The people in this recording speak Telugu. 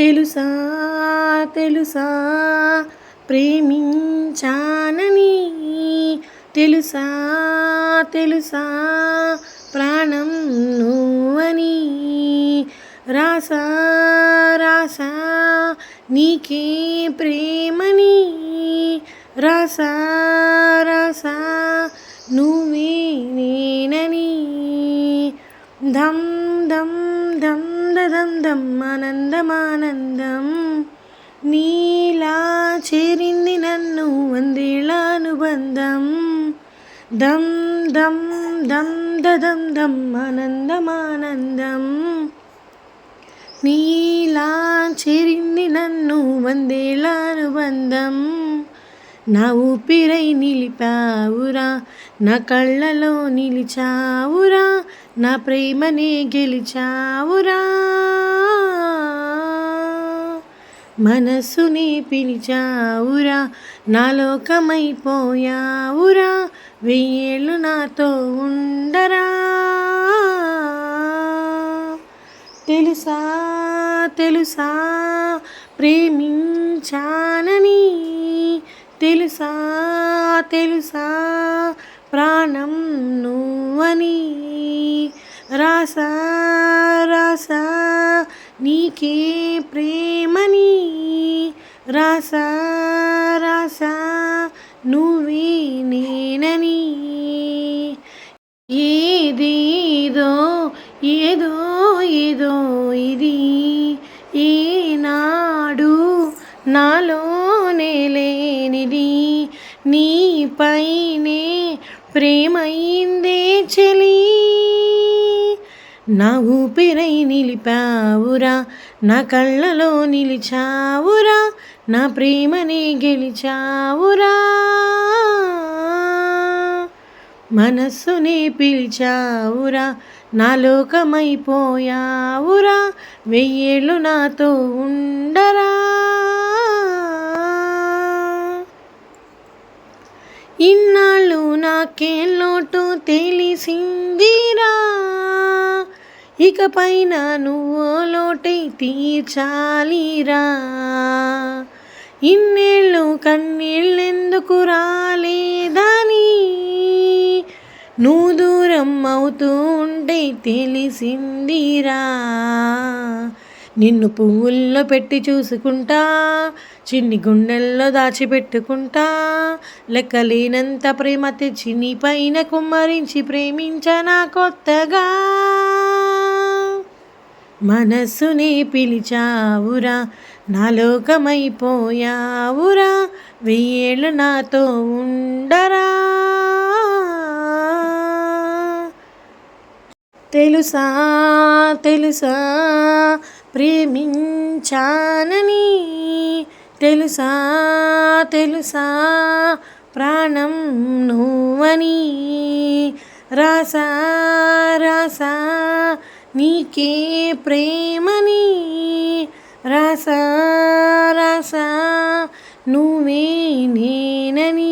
తెలుసా తెలుసా ప్రేమించానని? తెలుసా తెలుసా ప్రాణం నువ్వని? రాసా రాసా నీకే ప్రేమని? రాసా రాసా నువ్వే నేనని? ధం ధం ధం దదం దం ఆనందమానందం. నీలా చేరింది నన్ను వందేళ్ళ దం దం దం దదం దం ఆనందమానందం. నీలా చేరింది నన్ను వందేళ్ళ అనుబంధం. నా ఊపిరై నిలిపావురా నా కళ్ళలో నిలిచావురా నా ప్రేమనే గెలిచావురా. మనసుని పిలిచావురా నా లోకమైపోయావురా వెయ్యేళ్ళు నాతో ఉండరా. తెలుసా తెలుసా ప్రేమించానని. తెలుసా తెలుసా ప్రాణం నువ్వని రాస రాస నీకే ప్రేమని రాస రాస నువ్వే నేనని. ఏదేదో ఏదో ఏదో ఇది ఏనాడు నాలోనే లేనిది నీపైనే ప్రేమైందే చెలి. నా ఊపిరై నిలిపావురా నా కళ్ళలో నిలిచావురా నా ప్రేమని గెలిచావురా. మనస్సుని పిలిచావురా నా లోకమైపోయావురా వెయ్యేళ్ళు నాతో ఉండరా. నాకేం లోటు తెలిసిందిరా. ఇకపైన నువ్వు లోటై తీర్చాలిరా. ఇన్నేళ్ళు కన్నీళ్ళెందుకు రాలేదని నువ్వు దూరం అవుతూ ఉంటే తెలిసిందిరా. నిన్ను పువ్వుల్లో పెట్టి చూసుకుంటా చిన్ని గుండెల్లో దాచిపెట్టుకుంటా. లెక్కలేనంత ప్రేమ తెచ్చి నీ పైన కుమ్మరించి ప్రేమించనా కొత్తగా. మనస్సునే పిలిచావురా నా లోకమైపోయావురా వెయ్యేళ్ళు నాతో ఉండరా. తెలుసా తెలుసా ప్రేమించానని తెలుసా తెలుసా ప్రాణం నువ్వని. రాసా రాసా నీకే ప్రేమని. రాసా రాసా నువ్వే నేనని.